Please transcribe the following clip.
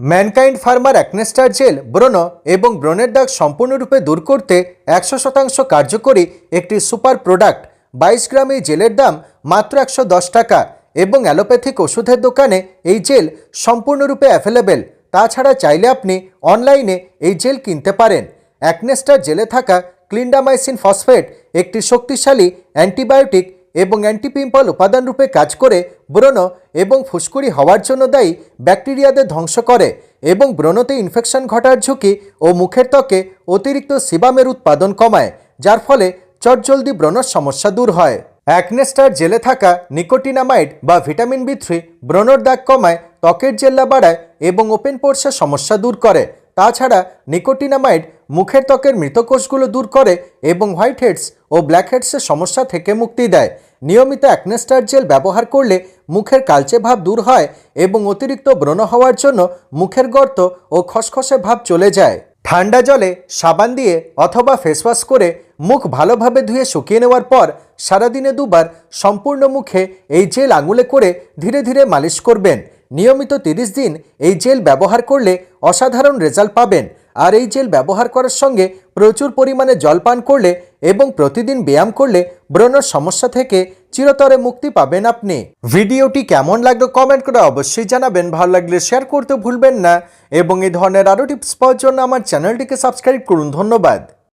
Mankind farmer অ্যাকনেস্টার jail ব্রণ এবং ব্রণের দাগ সম্পূর্ণরূপে দূর করতে একশো শতাংশ কার্যকরী একটি সুপার প্রোডাক্ট, বাইশ গ্রাম এই জেলের দাম মাত্র একশো দশ টাকা এবং অ্যালোপ্যাথিক ওষুধের দোকানে এই জেল সম্পূর্ণরূপে অ্যাভেলেবেল। তাছাড়া চাইলে আপনি অনলাইনে এই জেল কিনতে পারেন। অ্যাকনেস্টার জেলে থাকা ক্লিন্ডামাইসিন ফসফেট একটি শক্তিশালী অ্যান্টিবায়োটিক এবং অ্যান্টিপিম্পল উপাদান রূপে কাজ করে, ব্রণ এবং ফুসকুড়ি হওয়ার জন্য দায়ী, ব্যাকটেরিয়াদের ধ্বংস করে এবং ব্রণতে ইনফেকশন ঘটার ঝুঁকি ও মুখের ত্বকে অতিরিক্ত সিবামের উৎপাদন কমায়, যার ফলে চটজলদি ব্রণর সমস্যা দূর হয়। অ্যাকনেস্টার জেলে থাকা নিকোটিনামাইড বা ভিটামিন বি থ্রি ব্রণর দাগ কমায়, ত্বকের জেল্লা বাড়ায় এবং ওপেন পোর্সের সমস্যা দূর করে। তাছাড়া নিকোটিনামাইড মুখের ত্বকের মৃতকোষগুলো দূর করে এবং হোয়াইট হেডস ও ব্ল্যাক হেডসের সমস্যা থেকে মুক্তি দেয়। নিয়মিত অ্যাকনেস্টার জেল ব্যবহার করলে মুখের কালচে ভাব দূর হয় এবং অতিরিক্ত ব্রণ হওয়ার জন্য মুখের গর্ত ও খসখসে ভাব চলে যায়। ঠান্ডা জলে সাবান দিয়ে অথবা ফেসওয়াশ করে মুখ ভালোভাবে ধুয়ে শুকিয়ে নেওয়ার পর সারাদিনে দুবার সম্পূর্ণ মুখে এই জেল আঙুলে করে ধীরে ধীরে মালিশ করবেন। নিয়মিত তিরিশ দিন এই জেল ব্যবহার করলে অসাধারণ রেজাল্ট পাবেন। আর এই জেল ব্যবহার করার সঙ্গে প্রচুর পরিমাণে জল পান করলে এবং প্রতিদিন ব্যায়াম করলে ব্রণর সমস্যা থেকে চিরতরে মুক্তি পাবেন আপনি। ভিডিওটি কেমন লাগল কমেন্ট করে অবশ্যই জানাবেন। ভালো লাগলে শেয়ার করতে ভুলবেন না। এবং এই ধরনের আরও টিপস পাওয়ার জন্য আমার চ্যানেলটিকে সাবস্ক্রাইব করুন। ধন্যবাদ।